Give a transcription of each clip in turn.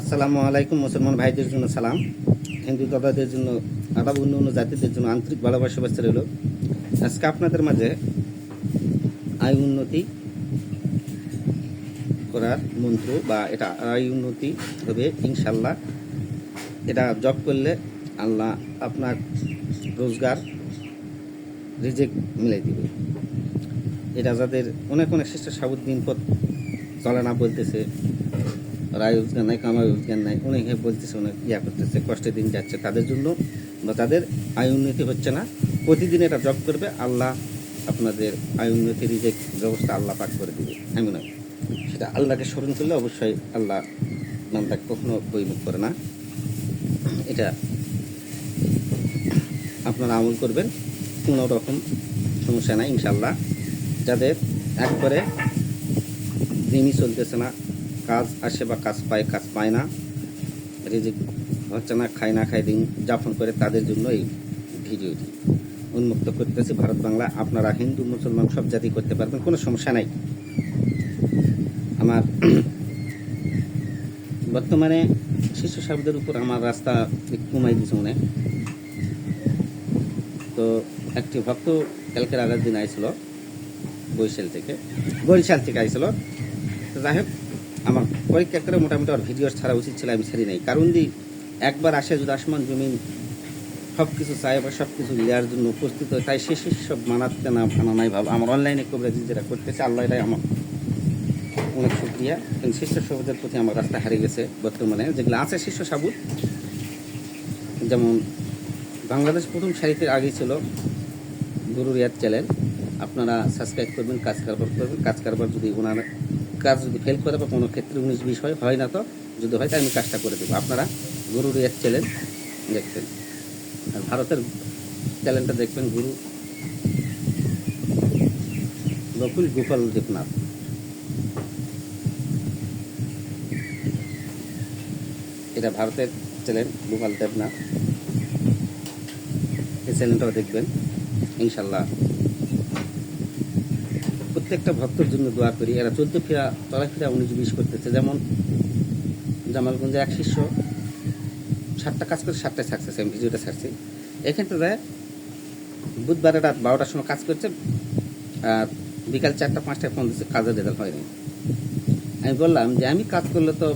আসসালামু আলাইকুম, মুসলমান ভাইদের জন্য সালাম। হিন্দু দাদাদের জন্য আদাব অন্য অন্য জাতিদের জন্য আন্তরিক ভালোবাসা ব্যস্ত রইল। আজকে আপনাদের মাঝে আয় উন্নতি করার মন্ত্র বা এটা আয় উন্নতি হবে ইনশাল্লাহ এটা জব করলে আল্লাহ আপনার রোজগার রিজেক্ট মিলাই দিবে। এটা যাদের অনেক অনেক শিষ্ট সাবুদ্দিন পথ চলে না বলতেছে। রায় রোজগার নাই, কামাই রোজগার নাই, অনেকে বলতেছে, অনেক ইয়া করতেছে কষ্টের দিন যাচ্ছে। তাদের জন্য বা তাদের আয় উন্নতি হচ্ছে না। প্রতিদিন এটা জব করবে, আল্লাহ আপনাদের আয় উন্নতি রিজেক্ট ব্যবস্থা আল্লাহ পাক করে দেবে। এমন নয় সেটা আল্লাহকে স্মরণ করলে অবশ্যই আল্লাহ নামটা কখনো বইমুখ করে না। এটা আপনারা আমল করবেন, কোনো রকম সমস্যা নাই ইনশাল্লাহ যাদের একবারে দিনই চলতেছে না কাজ আসে বা কাজ পায় কাজ পায় না। রিজিক হচ্ছে না খায় না খায় দিন, যাপন করে তাদের জন্য এই ভিডিওটি উন্মুক্ত করতেছি ভারত বাংলা। আপনারা হিন্দু, মুসলমান, সব জাতি করতে পারবেন, কোনো সমস্যা নাই। আমার বর্তমানে শিশু সাহেবদের উপর আমার রাস্তা কমাই দিছে মনে তো একটি ভক্ত কালকের আগের দিন আইছিল, বরিশাল থেকে বরিশাল থেকে আইছিল। যাই হোক আমার পরীক্ষা করে মোটামুটি আর ভিডিও ছাড়া উচিত ছিল, আমি ছাড়ি নাই। কারণ দি একবার আসে যদি আসমান, জমিন সব কিছু চাই বা সব কিছু নেওয়ার জন্য উপস্থিত হয়, তাই শেষে সব মানাতে না মানা নাই ভাব আমার অনলাইনে কবরাজি যেটা করতেছে আল্লাহ এটাই আমার অনেক শুক্রিয়া। কিন্তু শিষ্য সবুজের প্রতি আমার রাস্তা হারিয়ে গেছে বর্তমানে। যেগুলো আছে শিষ্য সাবুদ যেমন বাংলাদেশ প্রথম সারিতে আগে ছিল গুরু রিয়াদ চ্যানেল। আপনারা সাবস্ক্রাইব করবেন, কাজ কারবার করবেন। কাজ কারবার যদি ওনার কাজ যদি ফেল করে বা কোনো ক্ষেত্রে উনিশ বিশ হয় হয় না তো? যদি হয় তাই আমি কাজটা করে দেবো। আপনারা গুরু রিয়াদ চ্যানেল দেখবেন আর ভারতের চ্যানেলটা দেখবেন গুরু। বকুল গোপাল দেবনাথ। এটা ভারতের চ্যানেল গোপাল দেবনাথ। এই চ্যানেলটাও দেখবেন, ইনশাল্লাহ। প্রত্যেকটা ভক্তর জন্য দোয়া করি। এরা চলতে ফেরা, চলাফেরা উনিশ বিশ করতেছে। যেমন জামালগঞ্জে এক শিষ্য, সাতটা কাজ করে সাতটায় সাকসেস, আমি ভিডিওটা ছাড়ছি। দেয় বুধবারে রাত বারোটার সময় কাজ করছে, আর বিকাল চারটা, পাঁচটায় ফোন দিচ্ছে, কাজের রেজাল্ট হয়নি। আমি বললাম যে, আমি কাজ করলে তো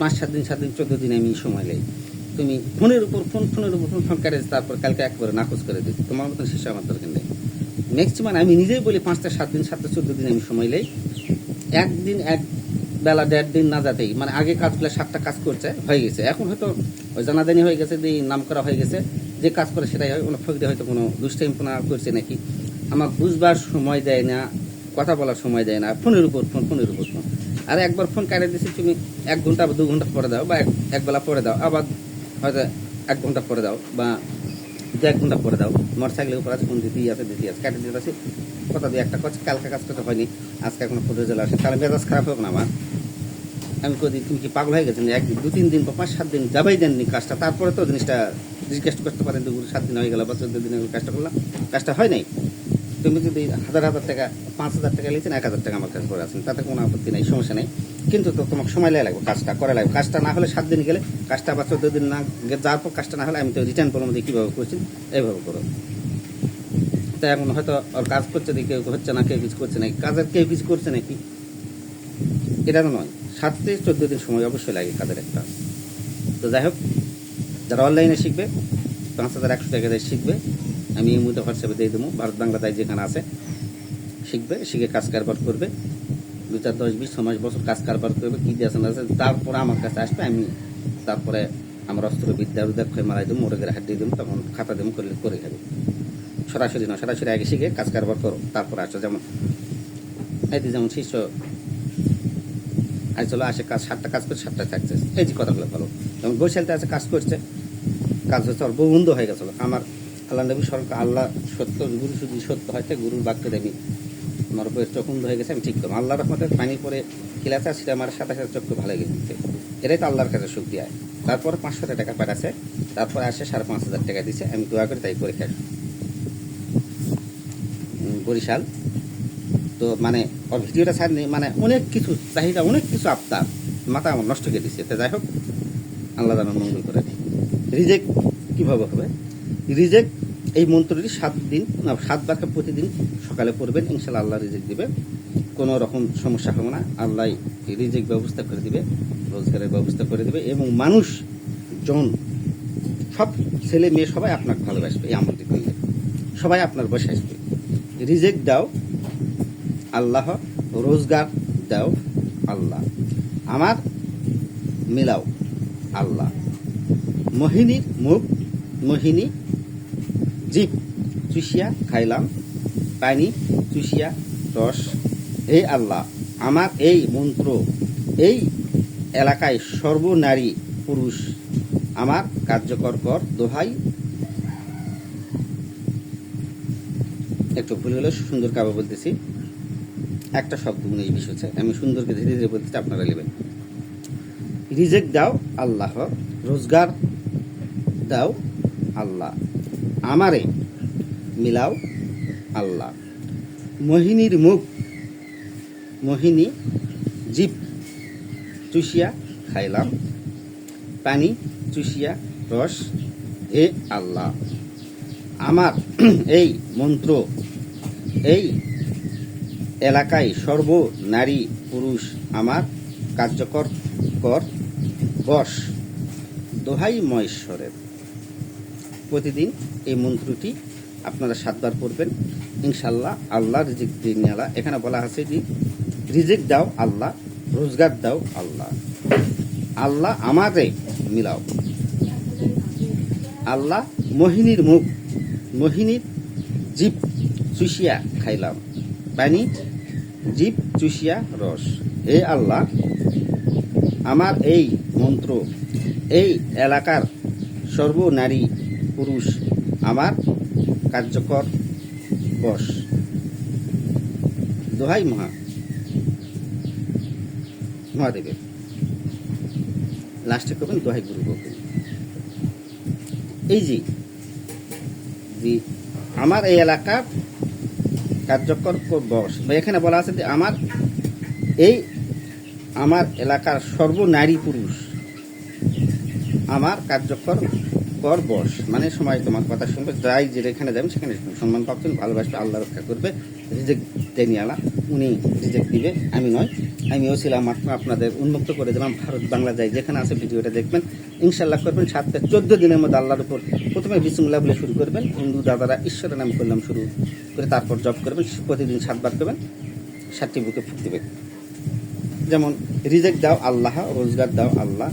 পাঁচ, সাত দিন সাত দিন, চোদ্দ দিন আমি সময় নেই। তুমি ফোনের উপর, ফোন, ফোনের উপর, ফোন ফোন করে তারপর কালকে একবারে নাকচ করে দিচ্ছি তোমার মতন শিশু আমার দরকার নেই। ম্যাক্সিমাম আমি নিজেই বলি পাঁচটা, সাত দিন, সাতটা, চোদ্দ দিন আমি সময় নেই। একদিন, এক বেলা, দেড় দিন না যাতেই মানে আগে কাজগুলো সাতটা কাজ করছে, হয়ে গেছে। এখন হয়তো ওই জানাজানি হয়ে গেছে যে নাম করা হয়ে গেছে, যে কাজ করে সেটাই হয়। কোনো ফকরে হয়তো কোনো দুষ্টাইম দুষ্টাইমপনা করছে নাকি। আমার বুঝবার সময় দেয় না, কথা বলার সময় দেয় না। ফোনের উপর ফোন, ফোনের উপর ফোন। আর একবার ফোন কাটে দিয়েছি তুমি এক ঘণ্টা বা দু ঘণ্টা পরে দাও, বা এক এক বেলা পরে দাও। আবার হয়তো এক ঘণ্টা পরে দাও, বা দু এক ঘণ্টা পরে দাও। মোটর সাইকেলের উপর আছে কোন দিতেই আছে দিতেই আছে। কাটে দিতে আছে কথা দিয়ে একটা কাজ কালকে কাজ করতে হয়নি, আজকে এখনও ফোন রেজাল্ট আসে তাহলে মেজাজ খারাপ হোক না আমার। আমি কদি তুমি কি পাগল হয়ে গেছেন একদিন, দু তিন দিন বা পাঁচ সাত দিন যাবাই দেননি কাজটা, তারপরে তো জিনিসটা জিজ্ঞেস করতে পারেন দুপুর সাত দিন হয়ে গেল, বা চোদ্দ দিন কাজটা করলাম। কাজটা হয় নাই। তুমি যদি হাজার হাজার টাকা, পাঁচ হাজার টাকা লিখছেন এক হাজার টাকা আমার কাছে করে আছেন তাতে কোনো আপত্তি নেই, সমস্যা নেই। কিন্তু তো তোমাকে সময় লাগবে, কাজটা করা লাগবে। কাজটা না হলে সাত দিন গেলে, কাজটা বা চোদ্দ দিন না যাওয়ার পর কাজটা না হলে আমি তো রিটার্ন করলাম যে কীভাবে করছি, এইভাবে করো। তো এখন হয়তো ওর কাজ করছে দেখি কেউ হচ্ছে না, কেউ কিছু করছে নাকি কাজের কেউ কিছু করছে নাকি? এটা তো নয়। সাত থেকে চোদ্দ দিন সময় অবশ্যই লাগে কাজের একটা। তো যাই হোক, যারা অনলাইনে শিখবে, পাঁচ হাজার একশো টাকা দিয়ে শিখবে, আমি এই মুহূর্তে হোয়াটসঅ্যাপে দিয়ে দেবো। ভারত বাংলা বাংলাদেশ যেখানে আছে, শিখবে, শিখে কাজ কারবার করবে। দু চার দশ বিশ ছ মাস বছর কাজ কারবার করবে কী দিয়ে না তারপরে আমার কাছে আসবে, আমি তারপরে আমার অস্ত্র বিদ্যা উদ্যাগ খেয়ে মারাই দেবো মোটর হাত দিয়ে দেবো, তখন খাতা দেবো, করলে করে খাবে। সরাসরি না, সরাসরি আগে শিখে কাজ কারবার করো, তারপরে আসো যেমন। যে যেমন শিষ্য আজ চলো আসে কাজ, সাতটা কাজ করে সাতটা থাকছে। এই যে কথাগুলো বলো। যেমন বৈশালতে আছে, কাজ করছে, কাজ হচ্ছে ওর বন্ধ হয়ে গেছিল আমার আল্লাহ নবী সরকার আল্লাহ সত্য, গুরু শুধু সত্য হয়, তো গুরুর বাক্যে আমি আমার উপরে চোখ হয়ে গেছে, আমি ঠিক করব। আল্লাহ রহমতের পানি পরে খিলাতে সেটা আমার সাথে সাথে চক্ষু ভালো গেছে। এটাই তো আল্লাহর কাছে শক্তি হয় তারপরে পাঁচশো টাকা পাঠাচ্ছে তারপরে আসে সাড়ে পাঁচ হাজার টাকা দিছে, আমি দোয়া করে তাই পরীক্ষা। বরিশাল। তো মানে ওর ভিডিওটা ছাড়নি মানে অনেক কিছু, চাহিদা অনেক কিছু আপনার মাথা আমার নষ্ট করে দিচ্ছে তো যাই হোক, আল্লাহ যেন মঙ্গল করে রিজেক্ট কীভাবে হবে? রিজেক্ট এই মন্ত্রটি সাত দিন, না সাতবার প্রতিদিন সকালে পড়বেন ইনশাল্লাহ আল্লাহ রিজেক্ট দিবে। কোনো রকম সমস্যা হবে না, আল্লাহ রিজেক্ট ব্যবস্থা করে দিবে, রোজগারের ব্যবস্থা করে দিবে এবং মানুষ জন সব ছেলে মেয়ে সবাই আপনাকে ভালোবাসবে, এই আমলটি করলে। সবাই আপনার বসে আসবে। রিজেক্ট দাও, আল্লাহ রোজগার দাও, আল্লাহ। আমার মিলাও, আল্লাহ। মোহিনীর মুখ, মোহিনী জীব চুষিয়া খাইলাম। পানি, চুষিয়া রস। হে আল্লাহ, আমার এই মন্ত্র, এই এলাকায় সর্বনারী পুরুষ আমার কার্যকর কর, দোহাই। একটু ভুল হলে সুন্দর কাবা বলতেছি। একটা শব্দ মনে এই বিষয় আমি সুন্দরকে ধীরে ধীরে বলতেছি আপনারা নেবেন। রিজেক্ট দাও আল্লাহ, রোজগার দাও আল্লাহ। আমারে মিলাও আল্লাহ। মোহিনীর মুখ, মোহিনী জীব চুষিয়া খাইলাম, পানি চুষিয়া রস এ আল্লাহ। আমার এই মন্ত্র, এই এলাকায় সর্ব নারী পুরুষ আমার কার্যকর কর বশ দোহাই মহেশ্বরের। প্রতিদিন এই মন্ত্রটি আপনারা সাতবার পড়বেন। ইনশাল্লাহ আল্লাহ রিজিক দিন আলা এখানে বলা আছে যে, রিজিক দাও আল্লাহ, রোজগার দাও আল্লাহ। আল্লাহ আমারে মিলাও। আল্লাহ মোহিনীর মুখ, মোহিনীর জীব চুষিয়া খাইলাম। পানি জীব চুষিয়া রস। হে আল্লাহ, আমার এই মন্ত্র এই এলাকার সর্বনারী পুরুষ আমার কার্যকর বশ। দোহাই মহা। মহাদেবের। লাস্টে করবেন দোহাই গুরু গোবিন্দ। এই যে যে আমার এই এলাকার কার্যকর বস বা এখানে বলা আছে যে আমার এই আমার এলাকার সর্বনারী পুরুষ, আমার কার্যকর কর বস। মানে সময় তোমার কথা শুনবে, যাই যেখানে যাবেন সেখানে সম্মান পাচ্ছেন ভালোবাসবে, আল্লাহ রক্ষা করবে রিজেক্ট দেনি আলা উনি রিজেক্ট দিবে, আমি নয়। আমিও ছিলাম আপনাদের উন্মুক্ত করে দিলাম ভারত বাংলা, যাই যেখানে আছে ভিডিওটা দেখবেন ইনশাল্লাহ করবেন, সাত থেকে চোদ্দ দিনের মধ্যে আল্লাহর উপর প্রথমে বিসমুল্লাহ বলে শুরু করবেন, হিন্দু দাদারা ঈশ্বরের নাম করলাম শুরু করে তারপর জব করবেন, প্রতিদিন সাতবার করবেন, সাতটি বুকে ফুক দেবেন যেমন রিজেক্ট দাও আল্লাহ, রোজগার দাও আল্লাহ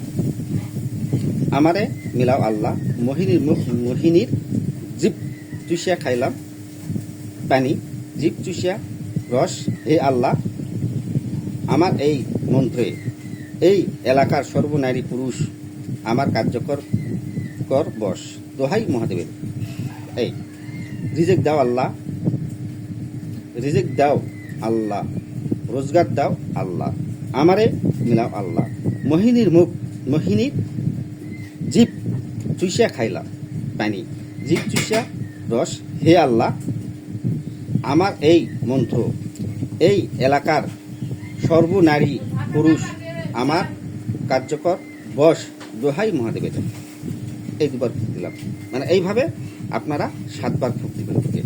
আমারে মিলাও আল্লাহ মোহিনীর মুখ মোহিনীর জীব চুষিয়া খাইলাম, পানি, জীব চুষিয়া রস, হে আল্লাহ, আমার এই মন্ত্রে, এই এলাকার সর্বনারী পুরুষ আমার কার্যকর কর বস দোহাই মহাদেবের। এই রিজেক্ট দাও আল্লাহ রিজেক্ট দাও আল্লাহ, রোজগার দাও আল্লাহ, আমারে মিলাও আল্লাহ, মোহিনীর মুখ, মোহিনীর জীব চুষিয়া খাইলাম, পানি। জীব চুষিয়া রস, হে আল্লাহ, আমার এই মন্ত্র, এই এলাকার সর্বনারী পুরুষ আমার কার্যকর বস দোহাই মহাদেবের এই দুবার ফুক দিলাম। মানে এইভাবে আপনারা সাতবার ফুক দিবেন ফুকে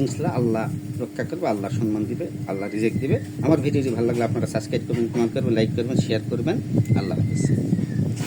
ইনশাল্লাহ আল্লাহ রক্ষা করবে, আল্লাহ সম্মান দিবে, আল্লাহ রিজেক্ট দিবে। আমার ভিডিওটি ভালো লাগলে আপনারা সাবস্ক্রাইব করবেন কমেন্ট করবেন লাইক করবেন শেয়ার করবেন। আল্লাহ হাফিজ।